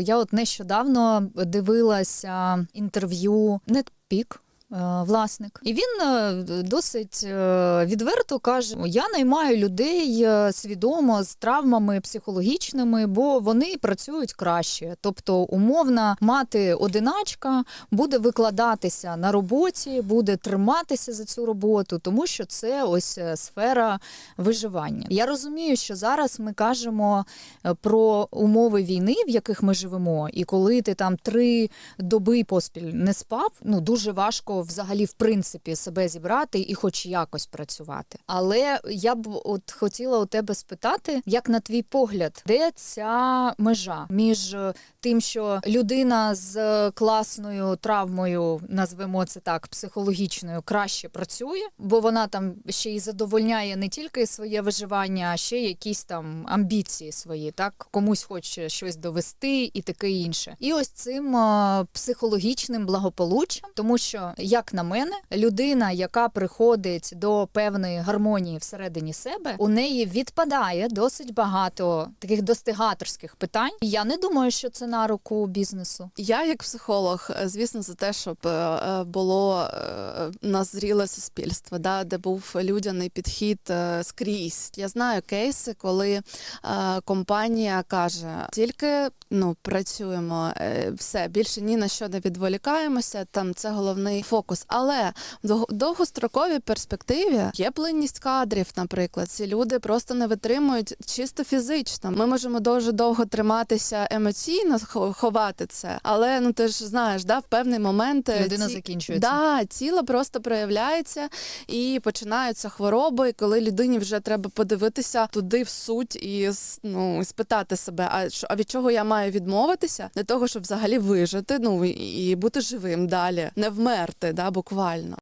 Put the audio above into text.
Я от нещодавно дивилася інтерв'ю Нетпік. Власник, і він е, досить е, відверто каже: я наймаю людей е, свідомо з травмами психологічними, бо вони працюють краще. Тобто, умовна мати одиначка буде викладатися на роботі, буде триматися за цю роботу, тому що це ось е, сфера виживання. Я розумію, що зараз ми кажемо е, про умови війни, в яких ми живемо, і коли ти там три доби поспіль не спав, ну дуже важко взагалі в принципі себе зібрати і хоч якось працювати. Але я б от хотіла у тебе спитати, як на твій погляд, де ця межа між е, тим, що людина з е, класною травмою, назвемо це так, психологічною, краще працює, бо вона там ще й задовольняє не тільки своє виживання, а ще якісь там амбіції свої, так комусь хоче щось довести і таке інше. І ось цим е, психологічним благополуччям, тому що, як на мене, людина, яка приходить до певної гармонії всередині себе, у неї відпадає досить багато таких достигаторських питань. Я не думаю, що це на руку бізнесу. Я, як психолог, е, звісно, за те, щоб е, е, було назріле суспільство, да, де був людяний підхід скрізь. Я знаю кейси, коли компанія каже: тільки ну працюємо, все більше ні на що не відволікаємося. Там це головний фокус. Але в довгостроковій перспективі є плинність кадрів, наприклад. Ці люди просто не витримують чисто фізично. Ми можемо дуже довго триматися емоційно, ховати це. Але ну ти ж знаєш, да, в певний момент е, Людина ці- закінчується. Да, тіло просто проявляється і починаються хвороби. І коли людині вже треба подивитися туди в суть і ну, спитати себе, а а від чого я маю відмовитися для того, щоб взагалі вижити, ну і бути живим далі, не вмерти, да, буквально.